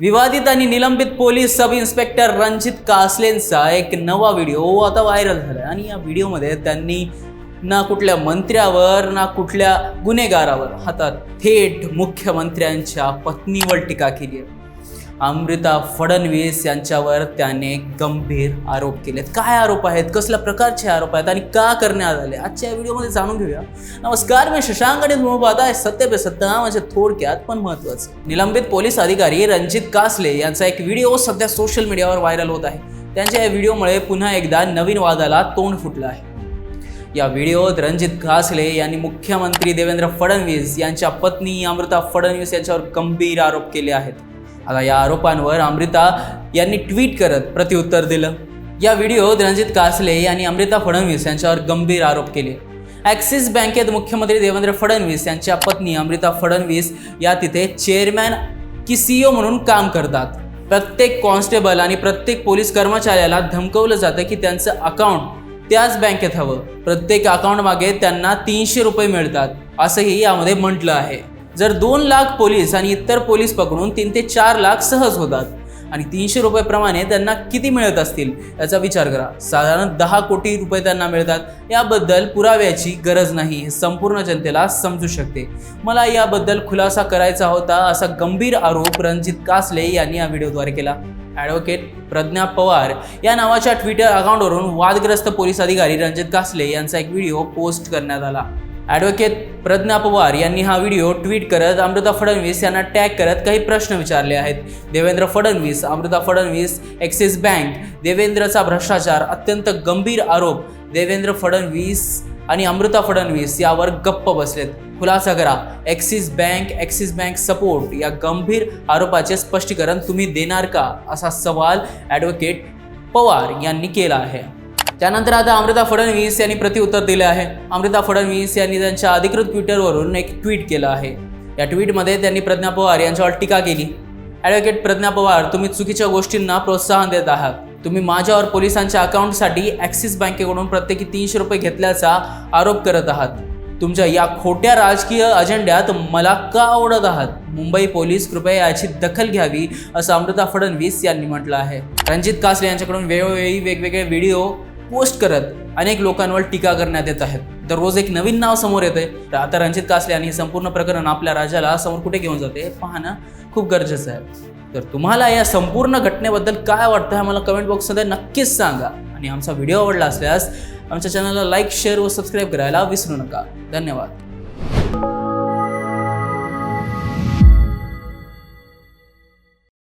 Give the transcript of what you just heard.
विवादित आणि निलंबित पोलीस सब इन्स्पेक्टर रणजित कासलेंचा एक नवा व्हिडिओ आता व्हायरल झालाय. आणि या व्हिडिओमध्ये त्यांनी ना कुठल्या मंत्र्यावर ना कुठल्या गुन्हेगारावर हातात थेट मुख्यमंत्र्यांच्या पत्नीवर टीका केली आहे. अमृता फडणवीस यांच्यावर त्याने गंभीर आरोप केलेत. काय आरोप आहेत? कसल्या प्रकारचे आरोप आहेत? आणि का करण्यात आले? आजच्या व्हिडिओमध्ये जाणून घेऊया. नमस्कार मी शशांक आणि आहे सत्य पे सत्य माझ्या थोडक्यात पण महत्वाचं निलंबित पोलीस अधिकारी रणजित कासले यांचा एक व्हिडिओ सध्या सोशल मीडियावर व्हायरल होत आहे. त्यांच्या या व्हिडिओमुळे पुन्हा एकदा नवीन वादाला तोंड फुटलं आहे. या व्हिडिओत रणजित कासले यांनी मुख्यमंत्री देवेंद्र फडणवीस यांच्या पत्नी अमृता फडणवीस यांच्यावर गंभीर आरोप केले आहेत. आता या आरोपांवर अमृता यांनी ट्विट करत प्रत्युत्तर दिलं. या व्हिडिओत रणजित कासले यांनी अमृता फडणवीस यांच्यावर गंभीर आरोप केले. ॲक्सिस बँकेत मुख्यमंत्री देवेंद्र फडणवीस यांच्या पत्नी अमृता फडणवीस या तिथे चेअरमॅन की सीईओ म्हणून काम करतात. प्रत्येक कॉन्स्टेबल आणि प्रत्येक पोलीस कर्मचाऱ्याला धमकवलं जातं की त्यांचं अकाउंट त्याच बँकेत हवं. प्रत्येक अकाउंट मागे त्यांना तीनशे रुपये मिळतात असंही यामध्ये म्हटलं आहे. जर दोन लाख पोलीस आणि इतर पोलीस पकडून तीन ते चार लाख सहज होतात आणि तीनशे रुपयाप्रमाणे त्यांना किती मिळत असतील याचा विचार करा. साधारण दहा कोटी रुपये त्यांना मिळतात. याबद्दल पुराव्याची गरज नाही हे संपूर्ण जनतेला समजू शकते. मला याबद्दल खुलासा करायचा होता असा गंभीर आरोप रणजित कासले यांनी या व्हिडिओद्वारे केला. ॲडव्होकेट प्रज्ञा पवार या नावाच्या ट्विटर अकाउंटवरून वादग्रस्त पोलीस अधिकारी रणजित कासले यांचा एक व्हिडिओ पोस्ट करण्यात आला. ॲडव्होकेट प्रज्ञा पवार यांनी हा व्हिडिओ ट्विट करत अमृता फडणवीस यांना टॅग करत काही प्रश्न विचारले आहेत. देवेंद्र फडणवीस अमृता फडणवीस ॲक्सिस बँक देवेंद्रचा भ्रष्टाचार अत्यंत गंभीर आरोप. देवेंद्र फडणवीस आणि अमृता फडणवीस यावर गप्प बसलेत. खुलासा करा. Axis bank Axis bank support या गंभीर आरोपाचे स्पष्टीकरण तुम्ही देणार का? असा सवाल ॲडव्होकेट पवार यांनी केला आहे. त्यानंतर आता अमृता फडणवीस यांनी प्रतिउत्तर दिले आहे. अमृता फडणवीस यांनी त्यांच्या अधिकृत ट्विटरवरून एक ट्विट केलं आहे. या ट्विटमध्ये त्यांनी प्रज्ञा पवार यांच्यावर टीका केली. ॲडव्होकेट प्रज्ञा पवार तुम्ही चुकीच्या गोष्टींना प्रोत्साहन देत आहात. तुम्ही माझ्यावर पोलिसांच्या अकाउंटसाठी ॲक्सिस बँकेकडून प्रत्येकी तीनशे रुपये घेतल्याचा आरोप करत आहात. तुमच्या या खोट्या राजकीय अजेंड्यात मला का आवडत आहात? मुंबई पोलीस कृपया याची दखल घ्यावी असं अमृता फडणवीस यांनी म्हटलं आहे. रणजित कासले यांच्याकडून वेळोवेळी वेगवेगळे व्हिडिओ पोस्ट करत अनेक लोकांवर टीका करण्यात येत आहेत. दररोज एक नवीन नाव समोर येते तर आता रणजित कासले आणि हे संपूर्ण प्रकरण आपल्या राजाला समोर कुठे घेऊन जाते हे पाहणं खूप गरजेचं आहे. तर तुम्हाला या संपूर्ण घटनेबद्दल काय वाटतं हे मला कमेंट बॉक्समध्ये नक्कीच सांगा. आणि आमचा व्हिडिओ आवडला असल्यास आमच्या चॅनलला लाईक शेअर व सबस्क्राईब करायला विसरू नका. धन्यवाद.